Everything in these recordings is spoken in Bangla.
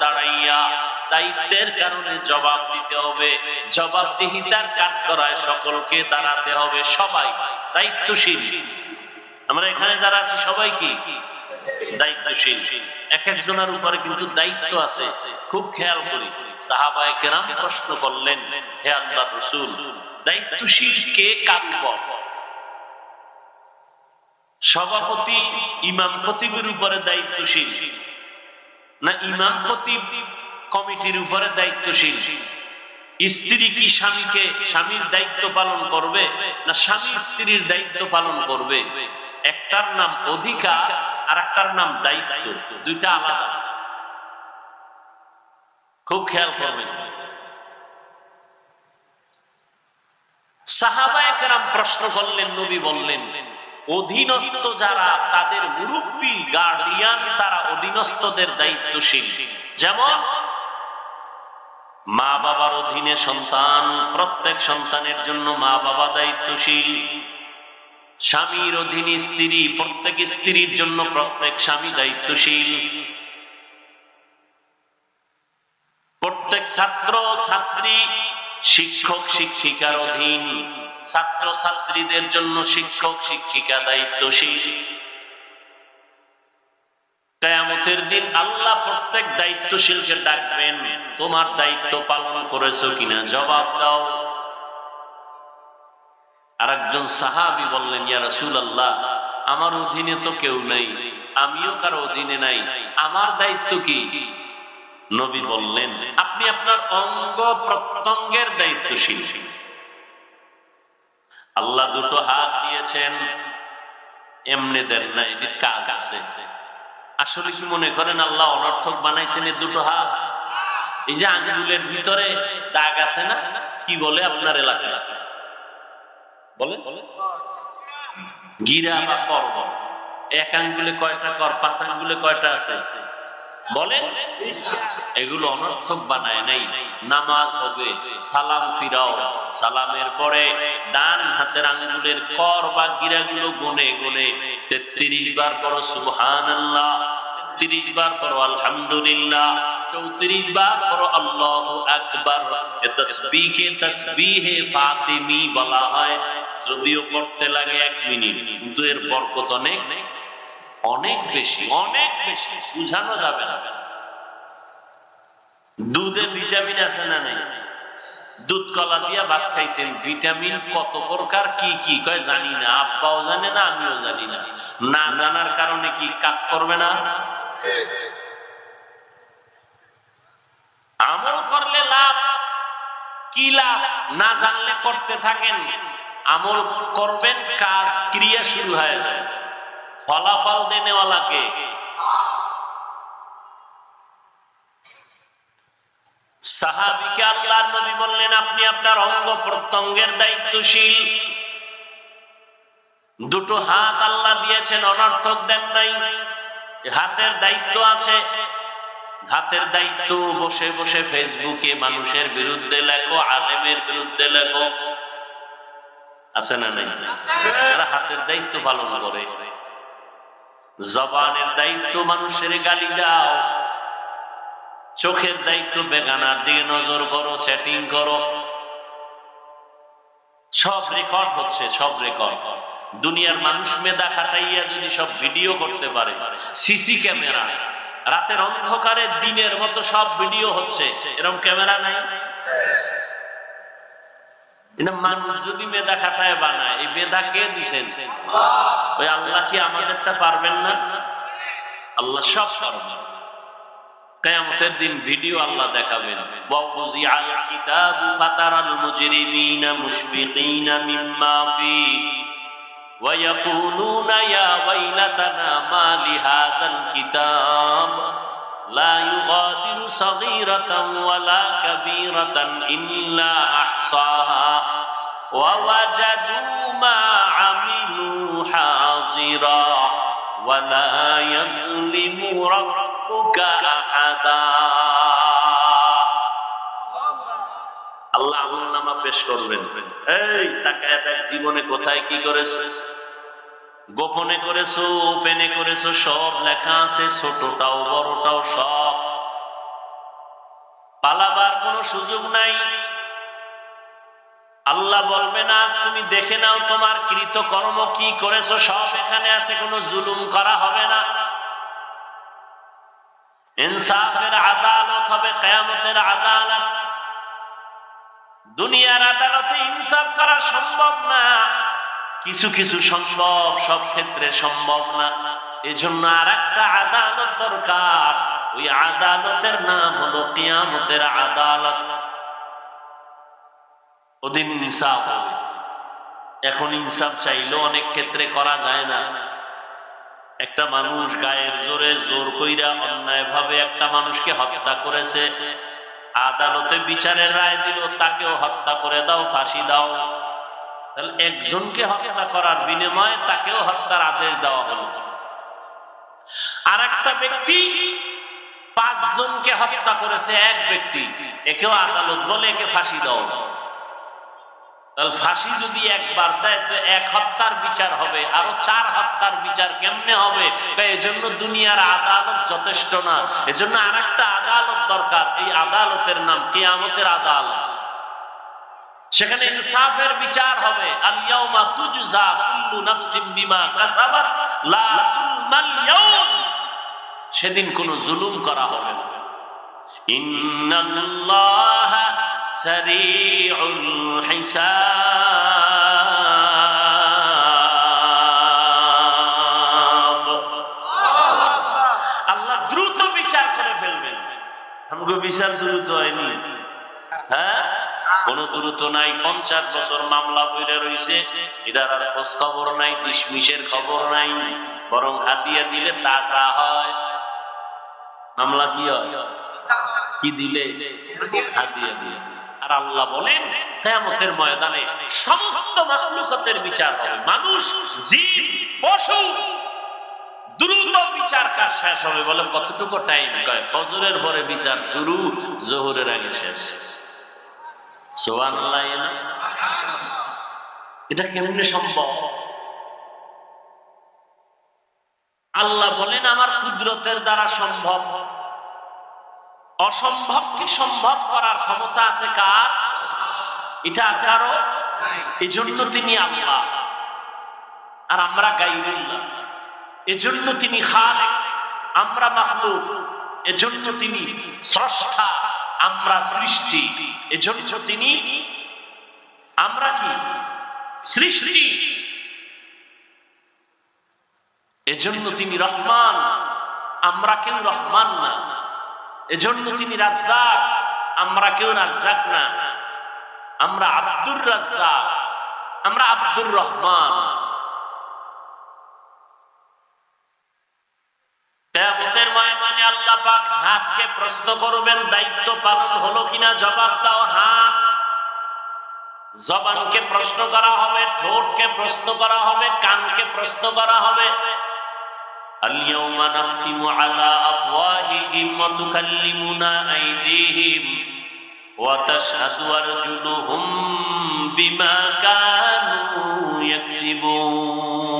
দাঁড়াইয়া দায়িত্বের কারণে জবাব দিতে হবে। জবাবদিহিতার কাঠগড়ায় সকলকে দাঁড়াতে হবে সবাই দায়িত্বশীল। আমরা এখানে যারা আছি, সবাই কি? দায়িত্বশীল। এক একজনের উপরে কিন্তু দায়িত্ব আছে। খুব খেয়াল করি। সাহাবায়ে কেরাম প্রশ্ন করলেন, হে আল্লাহ রসুল, দায়িত্বশীল কে সভাপতি ইমাম খতিবের উপরে দায়িত্বশীল। না ইমাম খতিব কমিটির উপরে দায়িত্বশীল? স্ত্রী কি স্বামীকে স্বামীর দায়িত্ব পালন করবে না স্বামী স্ত্রীর দায়িত্ব পালন করবে? একটার নাম অধিকার আর একটার নাম দায়িত্ব। দুইটা আলাদা। খুব খেয়াল করবেন। সাহাবায়াম প্রশ্ন করলেন, নবী বললেন অধীনস্থ যারা, তাদের মুরব্বী গার্ডিয়ান তারা অধীনস্থদের দায়িত্বশীল। যেমন মা বাবার অধীনে সন্তান, প্রত্যেক সন্তানের জন্য মা বাবা দায়িত্বশীল। স্বামীর অধীনে স্ত্রী, প্রত্যেক স্ত্রীর জন্য প্রত্যেক স্বামী দায়িত্বশীল। প্রত্যেক ছাত্র, ছাত্রী, শিক্ষক, শিক্ষিকার অধীন। ছাত্র ছাত্রীদের জন্য শিক্ষক, শিক্ষিকা, দায়িত্বশীল। কেয়ামতের দিন আল্লাহ প্রত্যেক দায়িত্বশীলকে ডাকবেন, তোমার দায়িত্ব পালন করেছ কিনা? জবাব দাও। আর একজন সাহাবি বললেন, ইয়া রাসূল আল্লাহ আমার অধীনে তো কেউ নাই, আমিও কারও অধীনে নাই, আমার দায়িত্ব কি? নবী বললেন, আপনি আপনার অঙ্গ প্রত্যঙ্গের দায়িত্বশীল। আল্লাহ দুটো হাত দিয়েছেন। এমনি দেন না, এটির কাজ আছে। আসলে কি মনে করেন আল্লাহ অনর্থক বানাইছেন এই দুটো হাত? এই যে আঙ্গুলের ভিতরে দাগ আছে না? কি বলে আপনার এলাকায়? বলে গিরা বা কর এক আঙ্গুলে কয়টা কর, পাঁচ আঙ্গুলে কয়টা আছে? বলে, এগুলো অনর্থক বানায় নাই। নামাজ হবে, সালাম ফিরাও। সালামের পরে ডান হাতের আঙ্গুলের কর বা গিরাগুলো গুনে গুনে তেত্রিশ বার পর সুবহান আল্লাহ তেত্রিশ বার পর আলহামদুলিল্লাহ। চৌত্রিশ বার পর আল্লাহ আকবার। তসবিকে তসবিহে ফাতিমি বলা হয়। যদিও পড়তে লাগে এক মিনিট, কিন্তু এর বরকত অনেক। অনেক বেশি অনেক বেশি, বুঝানো যাবে না। দুধে ভিটামিন আছে না নাই? দুধ কলা দিয়া ভাত খাইছেন, ভিটামিন কত প্রকার, কি কি? কয়, জানি না। আব্বাও জানে না, আমিও জানি না। না জানার কারণে কি কাজ করবে না? আমল করলে লাভ, কি লাভ? না জানলে করতে থাকেন। আমল করবেন, কাজ, ক্রিয়া শুরু হয়ে যায়। ফলাফল দেনেওয়ালাকে সাহাবিকে আল্লাহ নবী বললেন আপনি আপনার অঙ্গ প্রত্যঙ্গের দায়িত্বশীল। দুটো হাত আল্লাহ দিয়েছেন অনর্থক দেন নাই। হাতের দায়িত্ব আছে। হাতের দায়িত্ব বসে বসে ফেসবুকে মানুষের বিরুদ্ধে লেখো আলেমের বিরুদ্ধে লেখো। আছে না নাই? হাতের দায়িত্ব পালন করে। জবানের দায়িত্ব মানুষের গালি দাও। চোখের দায়িত্ব বেগানার দিকে নজর করো চ্যাটিং করো। সব রেকর্ড হচ্ছে, সব রেকর্ড দুনিয়ার মানুষ মেধা খাটাইয়া যদি সব ভিডিও করতে পারে সিসি ক্যামেরা রাতের অন্ধকারে দিনের মতো সব ভিডিও হচ্ছে। এরকম ক্যামেরা নাই? এটা মানুষ যদি মেধা খাটায় বানায়, এই মেধা কে দিছেন? ওই আল্লাহ কি আমাদেরটা পারবেন না? আল্লাহ সব পারবেন। কেয়ামতের দিন ভিডিও আল্লাহ দেখাবেন। ওয়াকুজি আল কিতাব ফাতারাল মুজরিমিনা মুশফিকিনা মিম্মা ফি। ওয়ায়াকুলুনা ইয়া ওয়াইলাতানা মা লিহাযাল কিতাব। لا يغادر صغيرة ولا كبيرة إلا أحصاها ووجدوا ما عملوا حاضرا ولا يظلم ربك أحدا আল্লাহ আমল নামা পেশ করবেন এই তাকায় দেখ জীবনে কোথায় কি করেছো গোপনে করেছ ওপেনে করেছ, সব লেখা আছে, ছোটটাও, বড়টাও সব। পালাবার কোনো সুযোগ নাই। আল্লাহ বলবে না, আজ তুমি দেখে নাও তোমার কৃত কর্ম কি করেছ, সব এখানে আছে, কোনো জুলুম করা হবে না। ইনসাফের আদালত হবে, কেয়ামতের আদালত। দুনিয়ার আদালতে ইনসাফ করা সম্ভব না। কিছু কিছু সম্ভব সব ক্ষেত্রে সম্ভব না। এজন্য আর একটা আদালত দরকার। ওই আদালতের নাম হলো কিয়ামতের আদালত। ওদিন ইনসাফ এখন ইনসাফ চাইলেও অনেক ক্ষেত্রে করা যায় না। একটা মানুষ গায়ের জোরে জোর কইরা অন্যায় ভাবে একটা মানুষকে হত্যা করেছে। আদালতে বিচারের রায় দিল, তাকেও হত্যা করে দাও, ফাঁসি দাও। তাহলে একজনকে হত্যা করার বিনিময়ে তাকেও হত্যার আদেশ দেওয়া হলো। আর একটা ব্যক্তি পাঁচজনকে হত্যা করেছে এক ব্যক্তি, একেও আদালত বলে একে ফাঁসি দাও তাহলে ফাঁসি যদি একবার দেয়, তো এক হত্যার বিচার হবে, আরও চার হত্যার বিচার কেমনে হবে? এজন্য দুনিয়ার আদালত যথেষ্ট না। এজন্য আর একটা আদালত দরকার, এই আদালতের নাম কিয়ামতের আদালত। সেখানে ইনসাফের বিচার হবে। আলিয়াউমা তুজজা কুল্লু নাফসিন বিমা কাসাবাত, লা যুলমাল ইয়াউম। সেদিন কোনো জুলুম করা হবে না। ইন্নাল্লাহা সারিউল হিসাব। আল্লাহ দ্রুত বিচার করে ফেলবেন। আমাকে বিচার দ্রুত হয়নি। হ্যাঁ কোন দ্রুত নাই, পঞ্চাশ বছর মামলা বইরে রয়েছে এটার আর খোঁজ খবর নাই ডিসমিসের খবর নাই, বরং হাতিয়া দিলে তাজা হয়। মামলা কি হয়? কি দিলে? হাতিয়া দিয়ে। আল্লাহ বলেন কতটুকু টাইম কয়? ফজরের পরে বিচার শুরু, জোহরের আগে শেষ। এটা কেমনে সম্ভব? আল্লাহ বলেন, আমার কুদরতের দ্বারা সম্ভব। অসম্ভবকে সম্ভব করার ক্ষমতা আছে কার? এটা কারও? এই জন্য তিনি আল্লাহ। আর আমরা গাইরুল্লাহ। এজন্য তিনি খালেক। আমরা মাখলুক। এজন্য তিনি স্রষ্টা। আমরা সৃষ্টি। এজন্য তিনি আমরা কি? সৃষ্টি। এজন্য তিনি রহমান। আমরা কেউ রহমান না। এজন্য তিনি রাজ্জাক। আমরা কেউ রাজ্জাক না। আমরা আব্দুর রাজ্জাক। আমরা আব্দুর রহমান কেয়ামতের ময়দানে আল্লাহ পাক হাতকে প্রশ্ন করবেন দায়িত্ব পালন হলো কিনা জবাব দাও হাত জবানকে প্রশ্ন করা হবে ঠোঁটকে প্রশ্ন করা হবে কানকে প্রশ্ন করা হবে اليوم نختم على أفواههم وتكلمنا أيديهم وتشهد أرجلهم بما كانوا يكسبون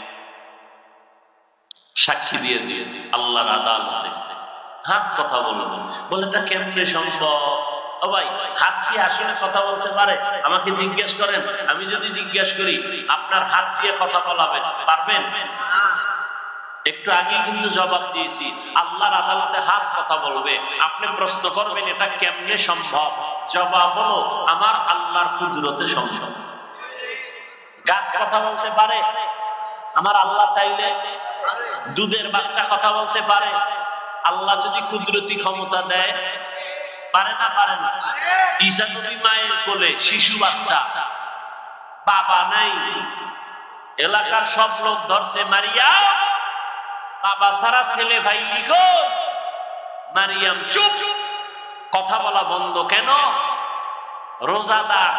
সাক্ষী দিয়ে দিয়ে আল্লাহর আদালতে হাত কথা বলবে বলে, তা কেমনে সম্ভব? ভাই, হাত কি আসলে কথা বলতে পারে? আমাকে জিজ্ঞেস করেন। আমি যদি জিজ্ঞেস করি, আপনার হাত দিয়ে কথা বলাবেন পারবেন? একটু কিন্তু জবাব দিয়েছি, আল্লাহর আদালতে হাত কথা বলবে। আপনি প্রশ্ন করবেন, এটা কেমনে সম্ভব? জবাব হলো, আমার আল্লাহর কুদরতে সম্ভব। গাছ কথা বলতে পারে? আমার আল্লাহ চাইলে দুধের বাচ্চা কথা বলতে পারে? আল্লাহ যদি কুদরতি ক্ষমতা দেয়, পারে না পারে না? ঈশা নবী মায়ের কোলে শিশু বাচ্চা, বাবা নাই। এলাকার সব লোক ধরছে, মারিয়া, বাবা সারা ছেলে ভাই লিখো মারিয়াম, চুপ। কথা বলা বন্ধ কেন? রোজাদার,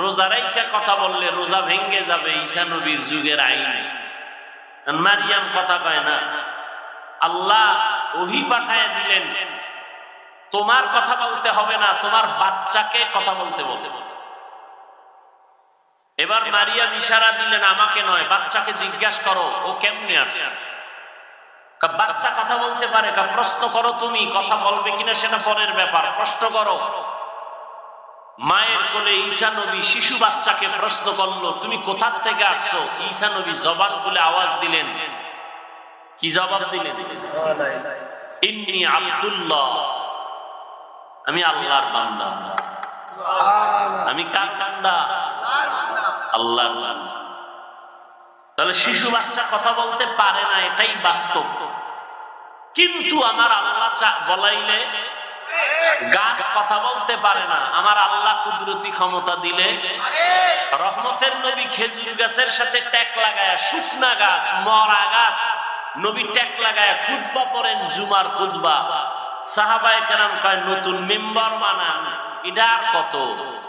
রোজা রাইখা কথা বললে রোজা ভেঙ্গে যাবে ঈসা নবীর যুগের আইন। মারিয়াম কথা কয় না, আল্লাহ ওহি পাঠায় দিলেন, তোমার কথা বলতে হবে না, তোমার বাচ্চাকে কথা বলতে বলতে এবার মারিয়াম ইশারা দিলেন, আমাকে নয়, বাচ্চাকে জিজ্ঞাসা করো, ও কেমনে আসছে? বাচ্চা কথা বলতে পারে প্রশ্ন করো তুমি, কথা বলবে কিনা সেটা পরের ব্যাপার, প্রশ্ন করো। মায়ের কোলে ঈসা নবী শিশু বাচ্চাকে প্রশ্ন করল তুমি কোথা থেকে আসছো? ঈসা নবী জবান খুলে আওয়াজ দিলেন। কি জবাব দিলেন? ইন্নি আব্দুল্লাহ আমি আল্লাহর বান্দা। আমি কার বান্দা? আল্লাহর বান্দা। তাহলে শিশু বাচ্চা কথা বলতে পারে না এটাই বাস্তব। কিন্তু আমার আল্লাহ চা বলাইলে গাছ কথা বলতে পারে না। আমার আল্লাহ কুদরতি ক্ষমতা দিলে রহমতের নবী খেজুর গাছের সাথে ট্যাক লাগায়, শুকনা গাছ, মরা গাছ, নবী ট্যাক লাগায় খুদবা পড়েন জুমার খুদবা। সাহাবায়ে কেরাম কয়, নতুন মেম্বার বানান। এটা আর কত?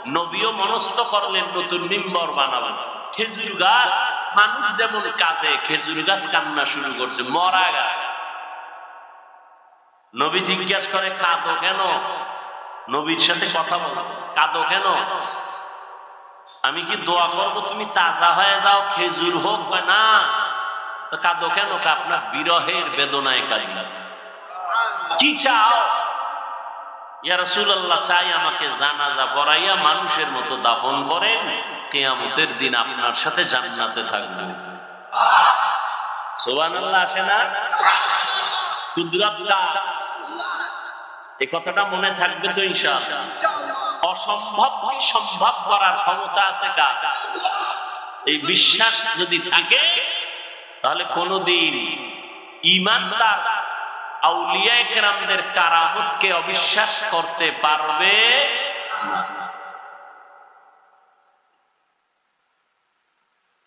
নবীও মনস্থ করলেন, নতুন মেম্বার বানাবেন। খেজুর গাছ, মানুষ যেমন কাঁদে, খেজুর গাছ কান্না শুরু করছে, মরা গাছ। নবী জিজ্ঞাস করে, কাঁদো কেন? নবীর সাথে কথা বল। কাঁদো কেন? আমি কি দোয়া করব? তুমি তাজা হয়ে যাও, খেজুর হোক বা না। তো কাঁদো কেন? আপনার বিরহের বেদনায় কাঁদি কি চাও? ইয়া রাসূলুল্লাহ, চাই আমাকে জানাজা মানুষের মতো দাফন করেন। কিয়ামতের দিন আপনার সাথে জান্নাতে থাকব। সুবহানাল্লাহ, আসে না? কুদরত এই কথাটা মনে থাকবে তো ইনশাআল্লাহ। অসম্ভব সম্ভব করার ক্ষমতা আছে কার? এই বিশ্বাস যদি থাকে তাহলে কোনদিন ইমানদার কেরামদের কারামতকে অবিশ্বাস করতে পারবে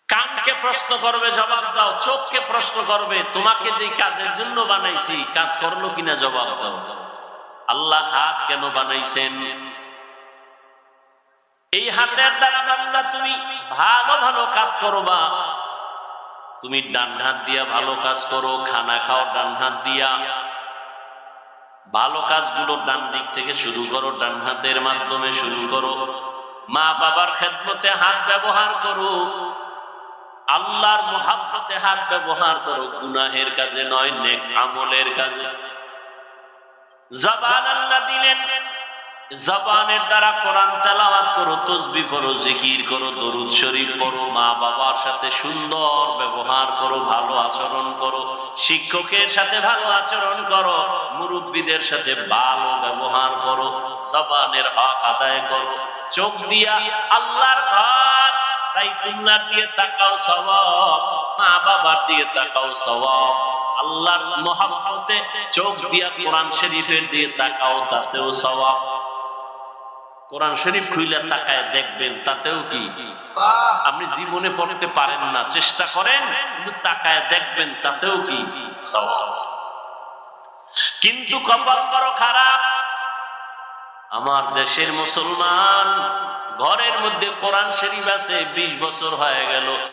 কানকে প্রশ্ন করবে জবাব দাও। চোখকে প্রশ্ন করবে তোমাকে যে কাজের জন্য বানাইছি কাজ করল কিনা জবাব দাও। আল্লাহ হাত কেন বানাইছেন? এই হাতের দ্বারা বান্দা তুমি ভালো ভালো কাজ করবা। তুমি ডান হাত দিয়া ভালো কাজ করো, খানা খাও ডান হাত দিয়া। ভালো কাজগুলো ডান দিক থেকে শুরু করো, ডান হাতের মাধ্যমে শুরু করো। মা বাবার খেদমতে হাত ব্যবহার করো। আল্লাহর মোহাব্বতে হাত ব্যবহার করো। গুনাহের কাজে নয়, নেক আমলের কাজে। জবান আল্লাহ দিলেন। জবানের দ্বারা কোরআন তেলাওয়াত করো, তসবি জিকির করো, দরুদ শরীফ মা বাবার সাথে সুন্দর ব্যবহার করো, ভালো আচরণ করো, শিক্ষকের সাথে ভালো আচরণ করো, মুরব্বীদের সাথে ভালো ব্যবহার করো, জবানের হক আদায় করো। চোখ দিয়া আল্লাহর ঘর বাইতুল্লাহ দিয়ে তাকাও সওয়াব, মা বাবার দিয়ে তাকাও সওয়াব। আল্লাহর মহাব্বতে চোখ দিয়া কোরআন শরীফের দিয়ে তাকাও, তাতেও সওয়াব। কোরআন শরীফ খুইলে তাকায় দেখবেন, তাতেও কি? আপনি জীবনে পড়তে পারেন না, চেষ্টা করেন, কিন্তু তাকায় দেখবেন, তাতেও কি? সওয়াব। কিন্তু কপাল বড় খারাপ। আমার দেশের মুসলমান, ঘরের মধ্যে কোরআন শরীফ আছে, বিশ বছর হয়ে গেল।